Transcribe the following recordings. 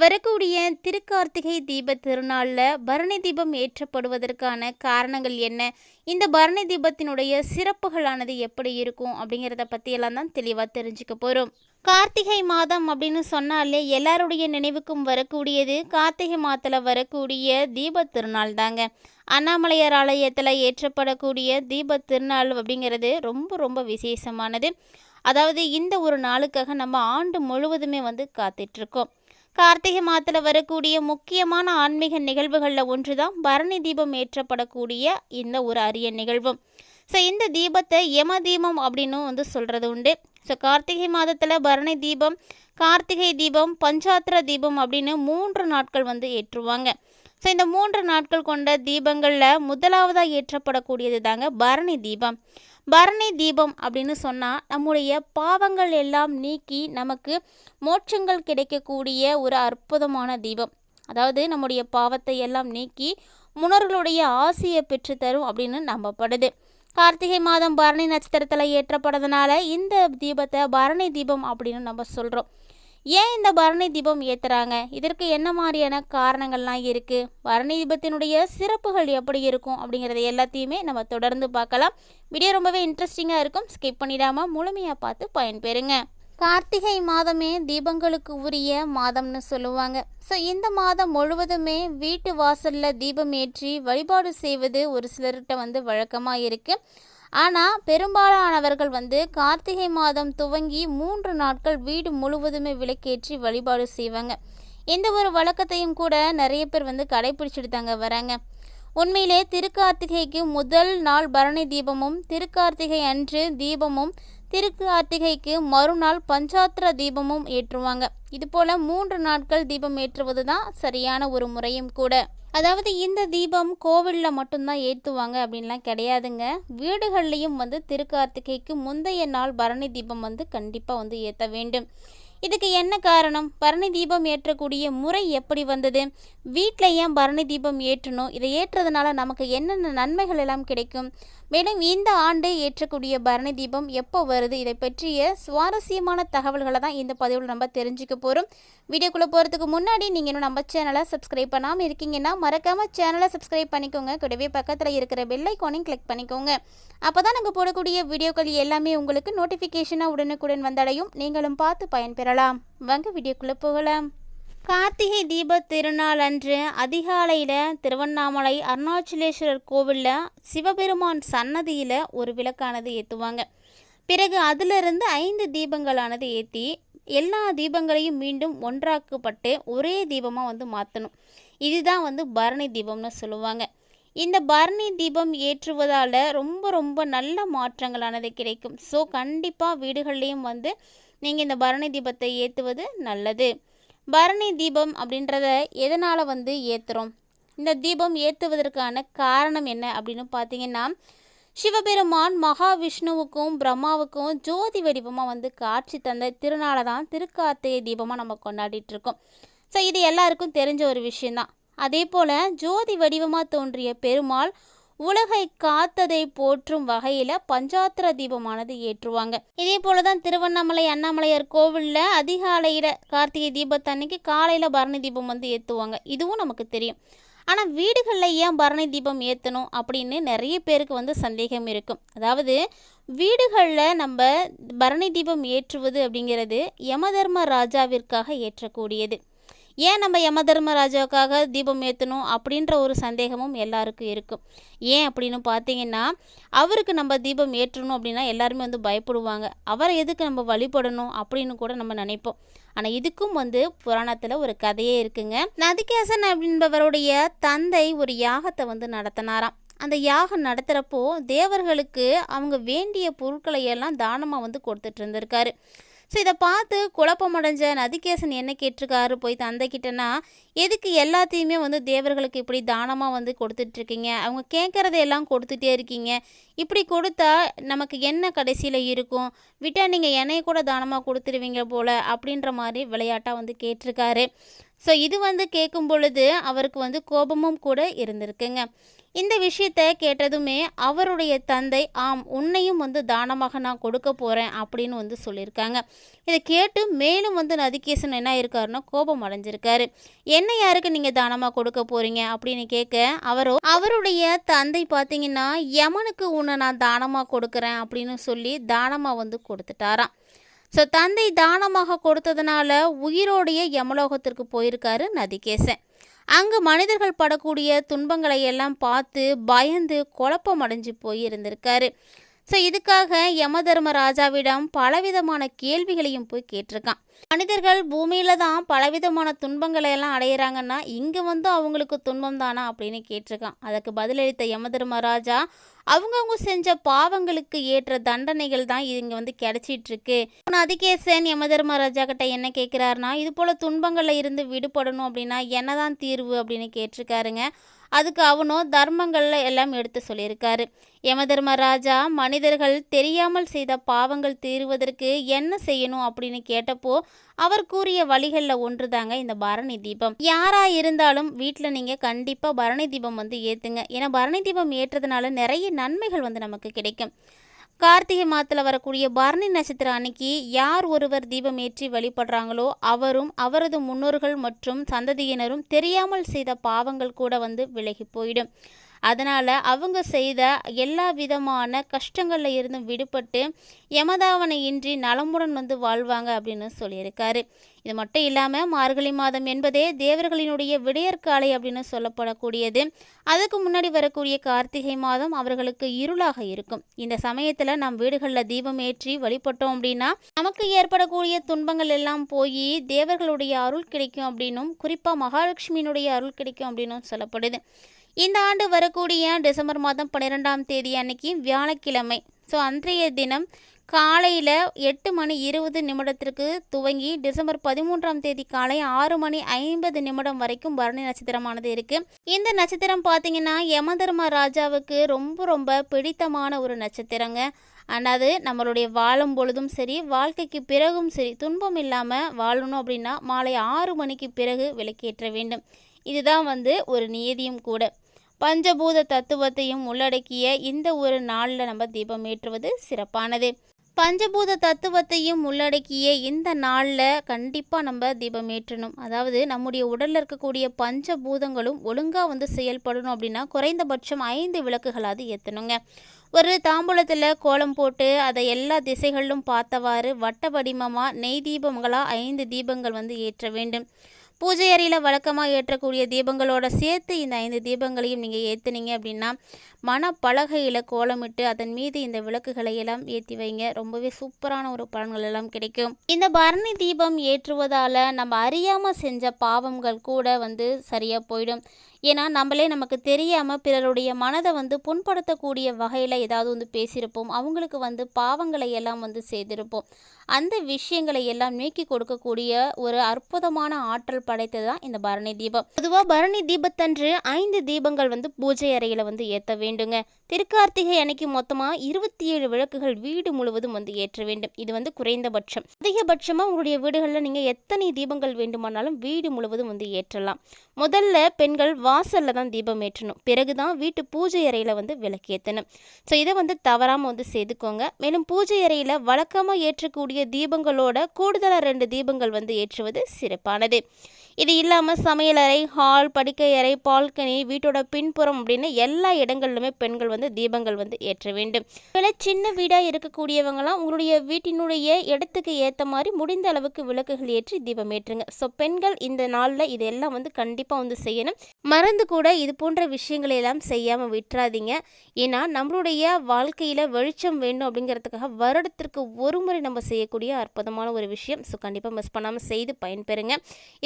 வரக்கூடிய திருக்கார்த்திகை தீப திருநாளில் பரணி தீபம் ஏற்றப்படுவதற்கான காரணங்கள் என்ன? இந்த பரணி தீபத்தினுடைய சிறப்புகளானது எப்படி இருக்கும்? அப்படிங்கிறத பற்றியெல்லாம் தான் தெளிவாக தெரிஞ்சுக்க போகிறோம் கார்த்திகை மாதம் அப்படின்னு சொன்னாலே எல்லாருடைய நினைவுக்கும் வரக்கூடியது கார்த்திகை மாதத்தில் வரக்கூடிய தீப திருநாள் தாங்க. அண்ணாமலையார் ஆலயத்தில் ஏற்றப்படக்கூடிய தீப திருநாள் அப்படிங்கிறது ரொம்ப ரொம்ப விசேஷமானது. அதாவது இந்த ஒரு நாளுக்காக நம்ம ஆண்டு முழுவதுமே வந்து காத்துட்ருக்கோம் கார்த்திகை மாதத்தில் வரக்கூடிய முக்கியமான ஆன்மீக நிகழ்வுகளில் ஒன்று தான் பரணி தீபம் ஏற்றப்படக்கூடிய இந்த ஒரு அரிய நிகழ்வும் ஸோ இந்த தீபத்தை யம தீபம் அப்படின்னு வந்து சொல்கிறது உண்டு. ஸோ கார்த்திகை மாதத்தில் பரணி தீபம் கார்த்திகை தீபம் பஞ்சாத்திர தீபம் அப்படின்னு மூன்று நாட்கள் வந்து ஏற்றுவாங்க. ஸோ இந்த மூன்று நாட்கள் கொண்ட தீபங்களில் முதலாவதாக ஏற்றப்படக்கூடியது தாங்க பரணி தீபம். பரணி தீபம் அப்படின்னு சொன்னால் நம்முடைய பாவங்கள் எல்லாம் நீக்கி நமக்கு மோட்சங்கள் கிடைக்கக்கூடிய ஒரு அற்புதமான தீபம். அதாவது நம்முடைய பாவத்தை எல்லாம் நீக்கி முன்னோர்களுடைய ஆசையை பெற்றுத்தரும் அப்படின்னு நம்பப்படுது. கார்த்திகை மாதம் பரணி நட்சத்திரத்தில் ஏற்றப்படுறதுனால இந்த தீபத்தை பரணி தீபம் அப்படின்னு நம்ம சொல்கிறோம் ஏன் இந்த பரணி தீபம் ஏற்றுறாங்க இதற்கு என்ன மாதிரியான காரணங்கள்லாம் இருக்குது பரணி தீபத்தினுடைய சிறப்புகள் எப்படி இருக்கும் அப்படிங்கிறத எல்லாத்தையுமே நம்ம தொடர்ந்து பார்க்கலாம். வீடியோ ரொம்பவே இன்ட்ரெஸ்டிங்காக இருக்கும். ஸ்கிப் பண்ணிடாமல் முழுமையாக பார்த்து பயன்பெறுங்க. கார்த்திகை மாதமே தீபங்களுக்கு உரிய மாதம்னு சொல்லுவாங்க. ஸோ இந்த மாதம் முழுவதுமே வீட்டு வாசலில் தீபம் ஏற்றி வழிபாடு செய்வது ஒரு சிலர்கிட்ட வந்து வழக்கமாக இருக்குது ஆனால் பெரும்பாலானவர்கள் வந்து கார்த்திகை மாதம் துவங்கி மூன்று நாட்கள் வீடு முழுவதுமே விளக்கேற்றி வழிபாடு செய்வாங்க. எந்த ஒரு வழக்கத்தையும் கூட நிறைய பேர் வந்து கடைபிடிச்சிட்டு தாங்க வராங்க. உண்மையிலே திருக்கார்த்திகைக்கு முதல் நாள் பரணி தீபமும் திருக்கார்த்திகை அன்று தீபமும் திருக்கார்த்திகைக்கு மறுநாள் பஞ்சாத்திர தீபமும் ஏற்றுவாங்க. இதுபோல் மூன்று நாட்கள் தீபம் ஏற்றுவது தான் சரியான ஒரு முறையும் கூட. அதாவது இந்த தீபம் கோவிலில் மட்டும்தான் ஏற்றுவாங்க அப்படின்லாம் கிடையாதுங்க. வீடுகள்லேயும் வந்து திருக்கார்த்திகைக்கு முந்தைய நாள் பரணி தீபம் வந்து கண்டிப்பாக வந்து ஏற்ற வேண்டும். இதுக்கு என்ன காரணம்? பரணி தீபம் ஏற்றக்கூடிய முறை எப்படி வந்தது? வீட்டில் ஏன் பரணி தீபம் ஏற்றணும்? இதை ஏற்றதுனால நமக்கு என்னென்ன நன்மைகள் எல்லாம் கிடைக்கும்? மேலும் இந்த ஆண்டு ஏற்றக்கூடிய பரணி தீபம் எப்போ வருது? இதை பற்றிய சுவாரஸ்யமான தகவல்களை தான் இந்த பதிவில் நம்ம தெரிஞ்சுக்க போகிறோம் வீடியோக்குள்ளே போகிறதுக்கு முன்னாடி நீங்கள் இன்னும் நம்ம சேனலை சப்ஸ்கிரைப் பண்ணாமல் இருக்கீங்கன்னா மறக்காமல் சேனலை சப்ஸ்கிரைப் பண்ணிக்கோங்க. கூடவே பக்கத்தில் இருக்கிற பெல்லைக்கானையும் கிளிக் பண்ணிக்கோங்க. அப்போ தான் நாங்கள் போடக்கூடிய வீடியோக்கள் எல்லாமே உங்களுக்கு நோட்டிஃபிகேஷனாக உடனுக்குடன் வந்தடையும். நீங்களும் பார்த்து பயன்பெறலாம். வாங்க வீடியோக்குள்ளே போகலாம். கார்த்திகை தீப திருநாள் அன்று அதிகாலையில் திருவண்ணாமலை அருணாச்சலேஸ்வரர் கோவிலில் சிவபெருமான் சன்னதியில் ஒரு விளக்கானது ஏற்றுவாங்க பிறகு அதிலிருந்து ஐந்து தீபங்களானது ஏற்றி எல்லா தீபங்களையும் மீண்டும் ஒன்றாக்கப்பட்டு ஒரே தீபமாக வந்து மாற்றணும் இதுதான் வந்து பரணி தீபம்னு சொல்லுவாங்க. இந்த பரணி தீபம் ஏற்றுவதால் ரொம்ப ரொம்ப நல்ல மாற்றங்களானது கிடைக்கும். ஸோ கண்டிப்பாக வீடுகள்லேயும் வந்து நீங்கள் இந்த பரணி தீபத்தை ஏற்றுவது நல்லது. பரணி தீபம் அப்படின்றத எதனால் வந்து ஏற்றுறோம் இந்த தீபம் ஏற்றுவதற்கான காரணம் என்ன அப்படின்னு பார்த்தீங்கன்னா சிவபெருமான் மகாவிஷ்ணுவுக்கும் பிரம்மாவுக்கும் ஜோதி வடிவமாக வந்து காட்சி தந்த திருநாளை தான் திருக்கார்த்திகை தீபமாக நம்ம கொண்டாடிட்டு இருக்கோம். ஸோ இது எல்லாருக்கும் தெரிஞ்ச ஒரு விஷயந்தான் அதே போல் ஜோதி வடிவமாக தோன்றிய பெருமாள் உலகை காத்ததை போற்றும் வகையில் பஞ்சாத்திர தீபமானது ஏற்றுவாங்க. இதே போல தான் திருவண்ணாமலை அண்ணாமலையார் கோவிலில் அதிகாலையில் கார்த்திகை தீபத்தன்னைக்கு காலையில் பரணி தீபம் வந்து ஏற்றுவாங்க இதுவும் நமக்கு தெரியும். ஆனால் வீடுகளில் ஏன் பரணி தீபம் ஏற்றணும் அப்படின்னு நிறைய பேருக்கு வந்து சந்தேகம் இருக்கும். அதாவது வீடுகளில் நம்ம பரணி தீபம் ஏற்றுவது அப்படிங்கிறது யமதர்ம ராஜாவிற்காக ஏற்றக்கூடியது. ஏன் நம்ம யம தர்மராஜாவுக்காக தீபம் ஏற்றணும் அப்படின்ற ஒரு சந்தேகமும் எல்லாருக்கும் இருக்கும். ஏன் அப்படின்னு பார்த்தீங்கன்னா அவருக்கு நம்ம தீபம் ஏற்றணும் அப்படின்னா எல்லாருமே வந்து பயப்படுவாங்க. அவரை எதுக்கு நம்ம வழிபடணும் அப்படின்னு கூட நம்ம நினைப்போம். ஆனால் இதுக்கும் வந்து புராணத்தில் ஒரு கதையே இருக்குங்க. நதிகேசன் அப்படின்பவருடைய தந்தை ஒரு யாகத்தை வந்து நடத்தினாராம். அந்த யாகம் நடத்துகிறப்போ தேவர்களுக்கு அவங்க வேண்டிய பொருட்களை எல்லாம் தானமாக வந்து கொடுத்துட்டு இருந்திருக்காரு. ஸோ இதை பார்த்து குழப்பமடைஞ்ச நதிகேசன் என்ன கேட்டிருக்காரு? போய் தந்தைக்கிட்டனா எதுக்கு எல்லாத்தையுமே வந்து தேவர்களுக்கு இப்படி தானமாக வந்து கொடுத்துட்ருக்கீங்க? அவங்க கேட்குறதையெல்லாம் கொடுத்துட்டே இருக்கீங்க. இப்படி கொடுத்தா நமக்கு என்ன கடைசியில் இருக்கும்? விட்டால் நீங்கள் என்னைய கூட தானமாக கொடுத்துருவீங்க போல்? அப்படின்ற மாதிரி விளையாட்டாக வந்து கேட்டிருக்காரு. ஸோ இது வந்து கேட்கும் பொழுது அவருக்கு வந்து கோபமும் கூட இருந்திருக்குங்க. இந்த விஷயத்தை கேட்டதுமே அவருடைய தந்தை ஆம் உன்னையும் வந்து தானமாக நான் கொடுக்க போகிறேன் அப்படின்னு வந்து சொல்லியிருக்காங்க. இதை கேட்டு மேலும் வந்து நதிகேசன் என்ன இருக்காருன்னா கோபம் அடைஞ்சிருக்காரு. என்ன யாருக்கு நீங்கள் தானமாக கொடுக்க போகிறீங்க அப்படின்னு கேட்க அவரோ அவருடைய தந்தை பார்த்தீங்கன்னா யமனுக்கு உன்னை நான் தானமாக கொடுக்குறேன் அப்படின்னு சொல்லி தானமாக வந்து கொடுத்துட்டாராம். ஸோ தந்தை தானமாக கொடுத்ததுனால உயிரோடைய யமலோகத்திற்கு போயிருக்காரு நதிகேசன். அங்கு மனிதர்கள் படக்கூடிய துன்பங்களை எல்லாம் பார்த்து பயந்து குழப்பம் அடைஞ்சு போய் இருந்திருக்காரு ஸோ இதுக்காக யம தர்மராஜாவிடம் பலவிதமான கேள்விகளையும் போய் கேட்டிருக்கான். மனிதர்கள் பூமியில தான் பலவிதமான துன்பங்களை எல்லாம் அடையிறாங்கன்னா இங்கே வந்து அவங்களுக்கு துன்பம் தானா அப்படின்னு கேட்டிருக்கான். அதுக்கு பதிலளித்த யம தர்மராஜா அவங்கவுங்க செஞ்ச பாவங்களுக்கு ஏற்ற தண்டனைகள் தான் இங்கே வந்து கிடைச்சிட்டு இருக்கு அதிகேசன் யம தர்மராஜா கிட்ட என்ன கேட்குறாருனா இது போல துன்பங்களில் இருந்து விடுபடணும் அப்படின்னா என்னதான் தீர்வு? அப்படின்னு கேட்டிருக்காருங்க. அதுக்கு அவனும் தர்மங்களில் எல்லாம் எடுத்து சொல்லியிருக்காரு. யமதர்மராஜா மனிதர்கள் தெரியாமல் செய்த பாவங்கள் தீருவதற்கு என்ன செய்யணும் அப்படின்னு கேட்டப்போ அவர் கூறிய வழிகளில் ஒன்று தாங்க இந்த பரணி தீபம். யாராக இருந்தாலும் வீட்டில் நீங்கள் கண்டிப்பாக பரணி தீபம் வந்து ஏற்றுங்க ஏன்னா பரணி தீபம் ஏற்றதுனால நிறைய நன்மைகள் வந்து நமக்கு கிடைக்கும். கார்த்திகை மாதத்தில் வரக்கூடிய பரணி நட்சத்திரம் அன்னைக்கு யார் ஒருவர் தீபம் ஏற்றி வழிபடுறாங்களோ அவரும் அவரது முன்னோர்கள் மற்றும் சந்ததியினரும் தெரியாமல் செய்த பாவங்கள் கூட வந்து விலகி போயிடும். அதனால் அவங்க செய்த எல்லா விதமான கஷ்டங்களில் இருந்தும் விடுபட்டு யமதாவனை இன்றி நலமுடன் வந்து வாழ்வாங்க அப்படின்னு சொல்லியிருக்காரு. இது மட்டும் இல்லாமல் மார்கழி மாதம் என்பதே தேவர்களினுடைய விடையற்காலை அப்படின்னு சொல்லப்படக்கூடியது. அதுக்கு முன்னாடி வரக்கூடிய கார்த்திகை மாதம் அவர்களுக்கு இருளாக இருக்கும். இந்த சமயத்தில் நம் வீடுகளில் தீபம் ஏற்றி வழிபட்டோம் அப்படின்னா நமக்கு ஏற்படக்கூடிய துன்பங்கள் எல்லாம் போய் தேவர்களுடைய அருள் கிடைக்கும் அப்படின்னும் குறிப்பாக மகாலட்சுமியினுடைய அருள் கிடைக்கும் அப்படின்னும் சொல்லப்படுது. இந்த ஆண்டு வரக்கூடிய டிசம்பர் மாதம் பன்னிரெண்டாம் தேதி அன்னைக்கு வியாழக்கிழமை. ஸோ அன்றைய தினம் காலையில் எட்டு மணி இருபது நிமிடத்திற்கு துவங்கி டிசம்பர் பதிமூன்றாம் தேதி காலை ஆறு மணி ஐம்பது நிமிடம் வரைக்கும் பரணி நட்சத்திரமானது இருக்குது இந்த நட்சத்திரம் பார்த்தீங்கன்னா யமதர்ம ராஜாவுக்கு ரொம்ப ரொம்ப பிடித்தமான ஒரு நட்சத்திரங்க. அதாவது நம்மளுடைய வாழும் பொழுதும் சரி வாழ்க்கைக்கு பிறகும் சரி துன்பம் இல்லாமல் வாழணும் அப்படின்னா மாலை ஆறு மணிக்கு பிறகு விளக்கேற்ற வேண்டும். இதுதான் வந்து ஒரு நியதியும் கூட. பஞ்சபூத தத்துவத்தையும் உள்ளடக்கிய இந்த ஒரு நாளில் நம்ம தீபம் ஏற்றுவது சிறப்பானது. பஞ்சபூத தத்துவத்தையும் உள்ளடக்கிய இந்த நாளில் கண்டிப்பாக நம்ம தீபம் ஏற்றணும். அதாவது நம்முடைய உடலில் இருக்கக்கூடிய பஞ்சபூதங்களும் ஒழுங்காக வந்து செயல்படணும் அப்படின்னா குறைந்தபட்சம் ஐந்து விளக்குகளாவது ஏற்றணுங்க ஒரு தாம்பூலத்தில் கோலம் போட்டு அதை எல்லா திசைகளிலும் பார்த்தவாறு வட்ட வடிமமாக நெய் தீபங்களாக ஐந்து தீபங்கள் வந்து ஏற்ற வேண்டும். பூஜை அறையில் வழக்கமாக ஏற்றக்கூடிய தீபங்களோட சேர்த்து இந்த ஐந்து தீபங்களையும் நீங்கள் ஏற்றுனீங்க அப்படின்னா மனப்பலகையில் கோலமிட்டு அதன் மீது இந்த விளக்குகளை எல்லாம் ஏற்றி வைங்க. ரொம்பவே சூப்பரான ஒரு பலன்கள் எல்லாம் கிடைக்கும். இந்த பரணி தீபம் ஏற்றுவதால் நம்ம அறியாமல் செஞ்ச பாவங்கள் கூட வந்து சரியாக போயிடும். ஏன்னா நம்மளே நமக்கு தெரியாமல் பிறருடைய மனதை வந்து புண்படுத்தக்கூடிய வகையில் ஏதாவது வந்து பேசியிருப்போம். அவங்களுக்கு வந்து பாவங்களை எல்லாம் வந்து செய்திருப்போம். அந்த விஷயங்களை எல்லாம் நீக்கி கொடுக்கக்கூடிய ஒரு அற்புதமான ஆற்றல் படைத்தது தான் இந்த பரணி தீபம். பொதுவாக பரணி தீபத்தன்று ஐந்து தீபங்கள் வந்து பூஜை அறையில் வந்து ஏற்ற வேண்டுங்க. திருக்கார்த்திகை அன்னைக்கு மொத்தமாக இருபத்தி ஏழு விளக்குகள் வீடு முழுவதும் வந்து ஏற்ற வேண்டும். இது வந்து குறைந்தபட்சம். அதிகபட்சமாக உங்களுடைய வீடுகளில் நீங்கள் எத்தனை தீபங்கள் வேண்டுமானாலும் வீடு முழுவதும் வந்து ஏற்றலாம். முதல்ல பெண்கள் வாசலில் தான் தீபம் ஏற்றணும். பிறகு தான் வீட்டு பூஜை அறையில் வந்து விளக்கேற்றணும் ஸோ இதை வந்து தவறாமல் வந்து செய்துக்கோங்க. மேலும் பூஜை அறையில் வழக்கமாக ஏற்றக்கூடிய தீபங்களோட கூடுதலாக ரெண்டு தீபங்கள் வந்து ஏற்றுவது சிறப்பானது. இது இல்லாமல் சமையலறை ஹால் படுக்கை அறை பால்கனி வீட்டோட பின்புறம் அப்படின்னு எல்லா இடங்களிலுமே பெண்கள் வந்து தீபங்கள் வந்து ஏற்ற வேண்டும். இதில் சின்ன வீடாக இருக்கக்கூடியவங்களாம் உங்களுடைய வீட்டினுடைய இடத்துக்கு ஏற்ற மாதிரி முடிந்த அளவுக்கு விளக்குகள் ஏற்றி தீபம் ஏற்றுங்க. ஸோ பெண்கள் இந்த நாளில் இதெல்லாம் வந்து கண்டிப்பாக வந்து செய்யணும். மறந்து கூட இது போன்ற விஷயங்களை எல்லாம் செய்யாமல் விட்டுறாதீங்க. ஏன்னா நம்மளுடைய வாழ்க்கையில் வெளிச்சம் வேண்டும் அப்படிங்கிறதுக்காக வருடத்திற்கு ஒரு முறை நம்ம செய்யக்கூடிய அற்புதமான ஒரு விஷயம். ஸோ கண்டிப்பாக மிஸ் பண்ணாமல் செய்து பயன்பெறுங்க.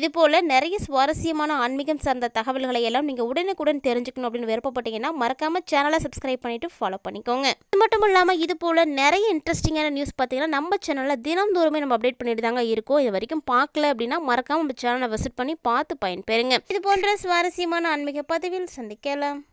இது போல் நிறைய சுவாரஸ்யமான ஆன்மீகம் சார்ந்த தகவல்களை எல்லாம் நீங்கள் உடனுக்குடன் தெரிஞ்சுக்கணும் அப்படின்னு விருப்பப்பட்டீங்கன்னா மறக்காம சேனலை சப்ஸ்கிரைப் பண்ணிட்டு ஃபாலோ பண்ணிக்கோங்க. இது மட்டும் இல்லாமல் இது போல் நிறைய இன்ட்ரெஸ்டிங்கான நியூஸ் பார்த்தீங்கன்னா நம்ம சேனலில் தினந்தோறுமே நம்ம அப்டேட் பண்ணிட்டு தாங்க இருக்கோம். இது வரைக்கும் பார்க்கல அப்படின்னா மறக்காம நம்ம சேனலை விசிட் பண்ணி பார்த்து பயன்பெறுங்க. இது போன்ற சுவாரஸ்யமான ஆன்மீக பதிவில் சந்திக்கலாம்.